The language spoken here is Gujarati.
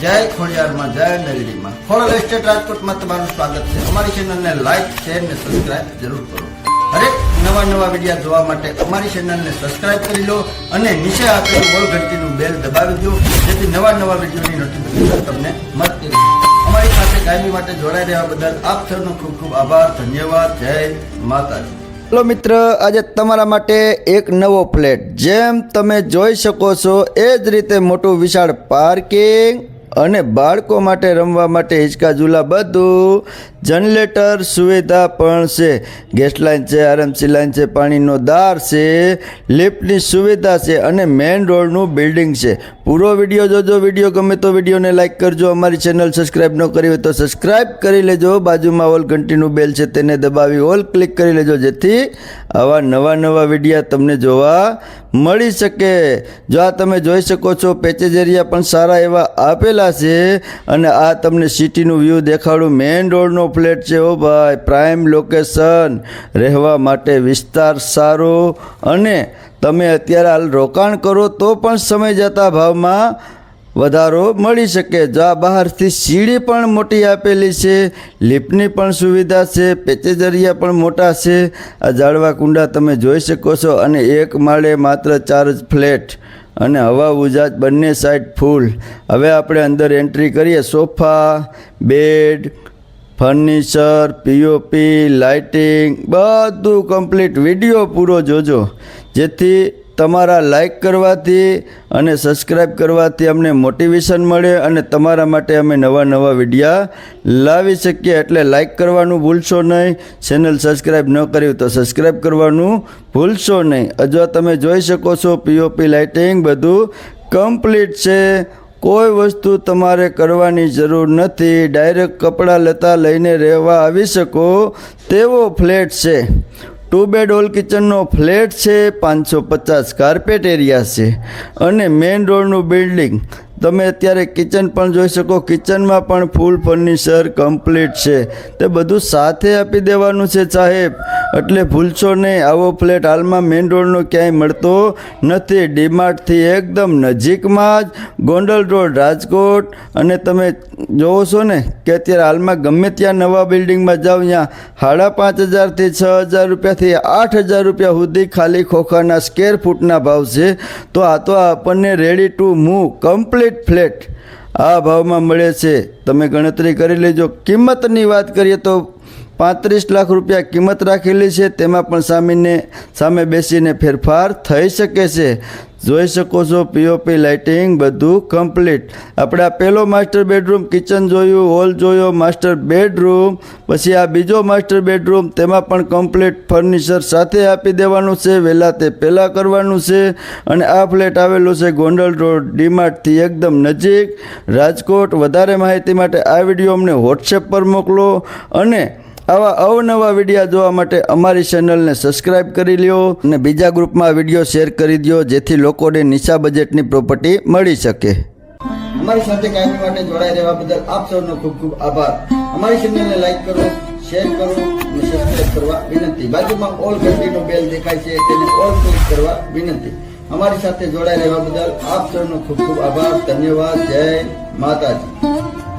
જય ખોડિયારમાં, જય નગરીમાં. ખોડલ એસ્ટેટ રાજકોટમાં તમારું સ્વાગત છે. અમારી ચેનલને લાઈક શેર ને સબસ્ક્રાઇબ જરૂર કરો. હરેક નવા નવા વિડીયા જોવા માટે અમારી ચેનલને સબસ્ક્રાઇબ કરી લો અને નીચે આપેલું બોલ ઘંટીનું બેલ દબાવી દો, જેથી નવા નવા વિડીયોની નોટિફિકેશન તમને મળતી રહે. અમારી સાથે કાયમી માટે જોડાઈ રહ્યા બદલ આપ સૌનો ખૂબ ખૂબ આભાર, ધન્યવાદ. જય માતાજી. હેલો મિત્ર, આજે તમારા માટે એક નવો ફ્લેટ જેમ તમે જોઈ શકો છો, એ જ રીતે મોટું વિશાળ પાર્કિંગ અને બાળકો માટે રમવા માટે હિંચકા ઝૂલા બધું જનરેટર સુવિધા પણ છે. ગેસ લાઇન છે, આરએમસી લાઇન છે, પાણીનો દાર છે, લિફ્ટની સુવિધા છે અને મેઇન રોડનું બિલ્ડિંગ છે. પૂરો વીડિયો જોજો, વીડિયો ગમે તો વિડીયોને લાઇક કરજો. અમારી ચેનલ સબસ્ક્રાઇબ ન કરી હોય તો સબસ્ક્રાઇબ કરી લેજો. બાજુમાં ઓલ ઘંટીનું બેલ છે તેને દબાવી ઓલ ક્લિક કરી લેજો, જેથી આવા નવા નવા વિડીયા તમને જોવા મળી શકે. જો આ તમે જોઈ શકો છો, પેચેજ એરિયા પણ સારા એવા આપેલા છે અને આ તમને સિટીનું વ્યૂ દેખાડું. મેઇન રોડનો ફ્લેટ છે ઓ ભાઈ. પ્રાઇમ લોકેશન રહેવા માટે વિસ્તાર સારો અને તમે અત્યારે હાલ રોકાણ કરો તો પણ સમય જતા ભાવમાં વધારો મળી શકે. જો આ બહારથી સીડી પણ મોટી આપેલી છે, લિફ્ટની પણ સુવિધા છે, પેચેજરિયા પણ મોટા છે. આ ઝાડવા કુંડા તમે જોઈ શકો છો અને એક માળે માત્ર ચાર જ ફ્લેટ અને હવા ઉજાજ બંને સાઈડ ફૂલ હવે આપણે અંદર એન્ટ્રી કરીએ. Sofa bed furniture POP lighting, બધું કમ્પ્લીટ. વીડિયો પૂરો જોજો. જેથી તમારા લાઈક કરવાથી અને સબસ્ક્રાઈબ કરવાથી અમને મોટિવેશન મળે અને તમારા માટે અમે નવા નવા વિડીયા લાવી શકીએ. એટલે લાઈક કરવાનું ભૂલશો નહીં. ચેનલ સબસ્ક્રાઈબ ન કર્યું તો સબસ્ક્રાઈબ કરવાનું ભૂલશો નહીં. અથવા તમે જોઈ શકો છો પીઓપી લાઇટિંગ બધું કમ્પ્લીટ છે. કોઈ વસ્તુ તમારે કરવાની જરૂર નથી. ડાયરેક્ટ કપડાં લતા લઈને રહેવા આવી શકો. તેવો ફ્લેટ છે. ટુ બેડ ઓલ કિચનનો ફ્લેટ છે. પાંચસો પચાસ કાર્પેટ એરિયા છે. અને મેઇન રોડનું બિલ્ડિંગ તમે અત્યારે કિચન પણ જોઈ શકો. કિચનમાં પણ ફૂલ ફર્નિચર કમ્પ્લીટ છે. તે બધું સાથે આપી દેવાનું છે સાહેબ. એટલે ભૂલશો નહીં આવો ફ્લેટ હાલમાં મેઇન રોડનો ક્યાંય મળતો નથી. ડીમાર્ટથી એકદમ નજીકમાં જ ગોંડલ રોડ, રાજકોટ. અને તમે જોવો છો ને કે અત્યારે હાલમાં ગમે ત્યાં નવા બિલ્ડિંગમાં જાઓ ત્યાં સાડા પાંચ હજારથી છ હજાર રૂપિયાથી આઠ હજાર રૂપિયા સુધી ખાલી ખોખાના સ્કેર ફૂટના ભાવ છે. તો આ તો આપણને ready to move complete flat આ ભાવમાં મળે છે. તમે ગણતરી કરી લેજો. કિંમતની વાત કરીએ તો પાંત્રીસ લાખ રૂપિયા કિંમત રાખેલી છે. તેમાં પણ સામીને, સામે બેસીને ફેરફાર થઈ શકે છે. જોઈ શકો છો પીઓપી લાઇટિંગ બધું કમ્પ્લીટ આપણે આ પહેલો માસ્ટર બેડરૂમ કિચન જોયું હોલ જોયો માસ્ટર બેડરૂમ પછી આ બીજો માસ્ટર બેડરૂમ તેમાં પણ કમ્પ્લીટ ફર્નિચર સાથે આપી દેવાનું છે. વહેલા તે પહેલાં કરવાનું છે. અને આ ફ્લેટ આવેલું છે ગોંડલ રોડ ડીમાર્ટથી એકદમ નજીક. રાજકોટ, વધારે માહિતી માટે આ વીડિયો અમને વોટ્સએપ પર મોકલો. અને આવા અવનવા વિડીયા જોવા માટે અમારી ચેનલને સબસ્ક્રાઇબ કરી લ્યો અને બીજા ગ્રુપમાં વીડિયો શેર કરી દો જેથી લોકોને નીચા બજેટની પ્રોપર્ટી મળી શકે. અમારી સાથે કાયમી માટે જોડાઈ રહેવા બદલ આપ સૌનો ખૂબ ખૂબ આભાર. અમારી ચેનલને લાઈક કરો, શેર કરો અને સબસ્ક્રાઇબ કરવા વિનંતી. બાજુમાં ઓલ ઘંટીનો બેલ દેખાય છે તેને ઓલ ક્લિક કરવા વિનંતી. અમારી સાથે જોડાઈ રહેવા બદલ આપ સૌનો ખૂબ ખૂબ આભાર. ધન્યવાદ. જય માતાજી.